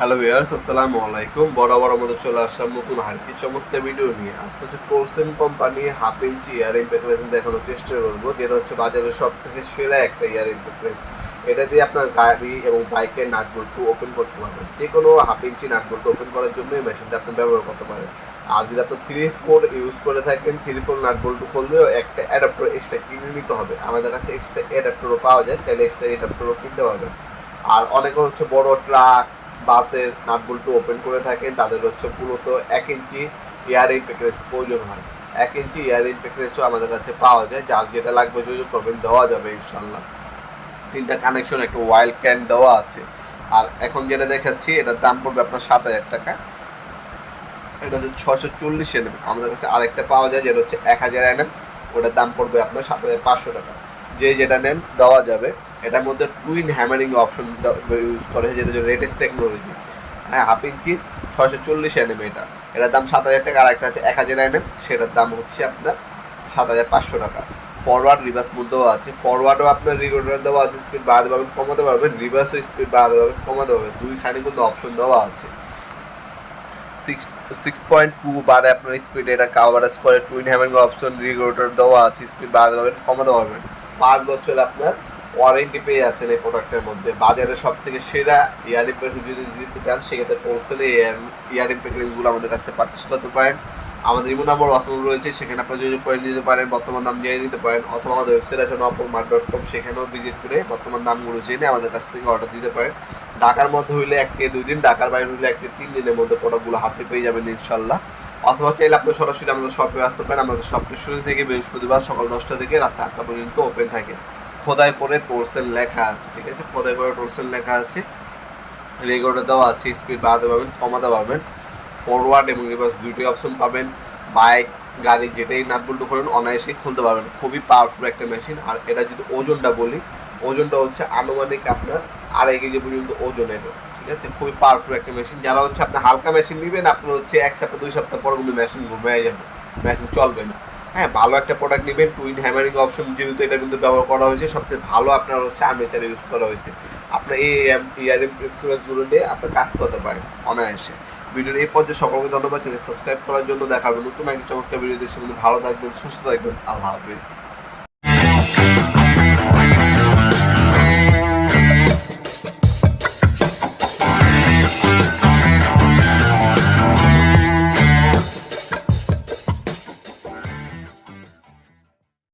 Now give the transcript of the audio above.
Hello viewers আসসালামু আলাইকুম। বড় মতো চলে আসলাম নতুন হারকি চমৎকার ভিডিও নিয়ে। আজকে হচ্ছে কোলসেন company half inch earring package দেখানোর চেষ্টা করব, যেটা হচ্ছে বাজারের সব থেকে সেরা একটা ইয়ারিং প্যাকেজ এটা দিয়ে আপনার গাড়ি এবং বাইকের নাট বল্টু ওপেন করতে পারবেন। যে কোনো হাফ ইঞ্চি নাট বল্টু ওপেন করার জন্য এই মেশিনটা আপনি ব্যবহার করতে পারেন। আর যদি আপনি থ্রি ফোর ইউজ করে থাকেন থ্রি ফোর নাট বল্টু খুললেও একটা অ্যাডাপ্টার এক্সট্রা কিনে নিতে হবে। আমাদের কাছে এক্সট্রা অ্যাডাপ্টারও পাওয়া যায়, তাহলে এক্সট্রা অ্যাডাপ্টারও কিনতে পারবেন। আর অনেকে হচ্ছে বড় ট্রাক বাসের নাট বল্টু ওপেন করে থাকেন, তাদের হচ্ছে মূলত এক ইঞ্চি ইয়ারিং প্যাকেজ প্রয়োজন হয়। এক ইঞ্চি ইয়ারিং প্যাকেজও আমাদের কাছে পাওয়া যায়, যার যেটা লাগবে যোগাযোগ করবেন দেওয়া যাবে ইনশাল্লাহ। তিনটা কানেকশন একটু ওয়াইল্ড ক্যান দেওয়া আছে। আর এখন যেটা দেখাচ্ছি, এটার দাম পড়বে আপনার সাত হাজার টাকা। এটা হচ্ছে ছশো চল্লিশ এনএম। আমাদের কাছে আরেকটা পাওয়া যায়, যেটা হচ্ছে এক হাজার এনএম। ওটার দাম পড়বে আপনার সাত হাজার পাঁচশো টাকা। যে যেটা নেন, দেওয়া যাবে। এটার মধ্যে টুইন হ্যামারিং অপশন ইউজ করে যেটা হচ্ছে লেটেস্ট টেকনোলজি হ্যাঁ হাফ ইঞ্চি ছয়শো চল্লিশ এনএম এটা। এটার দাম সাত হাজার টাকা আর একটা আছে এক হাজার এনএম সেটার দাম হচ্ছে আপনার সাত হাজার পাঁচশো টাকা। ফরওয়ার্ড রিভার্স মধ্যেও আছে। ফরওয়ার্ডও আপনার রিকোডার দেওয়া আছে স্পিড বাড়াতে পারবেন, কমাতে পারবেন রিভার্সও স্পিড বাড়াতে পারবেন, কমাতে পারবেন। দুইখানে কিন্তু অপশন দেওয়া আছে। সিক্স সিক্স পয়েন্ট টু বারে আপনার স্পিড এটা কাভারেজ করে টুইন হ্যামিং অপশন রিকোডার দেওয়া আছে স্পিড বাড়াতে পারবেন, কমাতে পারবেন। পাঁচ বছর আপনার ওয়ারেন্টি পেয়ে আছেন এই প্রোডাক্টের মধ্যে। বাজারে সব থেকে সেরা ইয়ারিং প্যাকেজ যদি দিতে চান, সেক্ষেত্রে হোলসেলে ইয়ার ইয়ারিং প্যাকেজগুলো আমাদের কাছ থেকে পারচেস করতে পারেন। আমাদের ইমো নাম্বার ওয়াটসঅ্যাপ রয়েছে, সেখানে আপনারা যোগাযোগ করে নিতে পারেন, বর্তমান দাম জেনে নিতে পারেন, অথবা আমাদের ওয়েবসাইট আছে নপর মার্ট ডট কম সেখানেও ভিজিট করে বর্তমান দামগুলো জেনে আমাদের কাছ থেকে অর্ডার দিতে পারেন। ঢাকার মধ্যে হইলে এক থেকে দুই দিন, ঢাকার বাইরে হইলে এক থেকে তিন দিনের মধ্যে প্রোডাক্টগুলো হাতে পেয়ে যাবেন ইনশাল্লাহ অথবা চাইলে আপনি সরাসরি আমাদের শপে আসতে পারেন। আমাদের শপটি শুরু থেকে বৃহস্পতিবার সকাল দশটা থেকে রাত আটটা পর্যন্ত ওপেন থাকে। খোদাই করে টোলসেল লেখা আছে, ঠিক আছে? খোদাই করে টোলসেল লেখা আছে। রেগুলেটর দেওয়া আছে স্পিড বাড়াতে পারবেন, কমাতে পারবেন। ফরওয়ার্ড এবং রিভার্স দুইটি অপশন পাবেন। বাইক গাড়ি, যেটাই নাট বল্টু করেন, অনায়াসেই খুলতে পারবেন। খুবই পাওয়ারফুল একটা মেশিন আর এটা যদি ওজনটা বলি, ওজনটা হচ্ছে আনুমানিক আপনার আড়াই কেজি পর্যন্ত ওজন এটা ঠিক আছে? খুবই পাওয়ারফুল একটা মেশিন যারা হচ্ছে আপনি হালকা মেশিন নেবেন, আপনার হচ্ছে এক সপ্তাহ, দুই সপ্তাহ পর কিন্তু মেশিন ঘুমিয়ে যাবে। মেশিন চলবে না। হ্যাঁ ভালো একটা প্রোডাক্ট নেবেন টুইন হ্যামারিং অপশন যেহেতু এটা কিন্তু ব্যবহার করা হয়েছে, সবচেয়ে ভালো আপনার হচ্ছে আর্মেচার ইউজ করা হয়েছে। আপনার এই এম ইয়ার এম এক্সপিরিয়েন্সগুলো নিয়ে আপনার কাজ করতে পারেন, অনায়াসে। ভিডিওর এই পর্যায়ে সকলকে ধন্যবাদ সাবস্ক্রাইব করার জন্য দেখাবেন নতুন একটি চমৎকার ভিডিও মধ্যে ভালো থাকবেন, সুস্থ থাকবেন, আল্লাহ হাফিজ।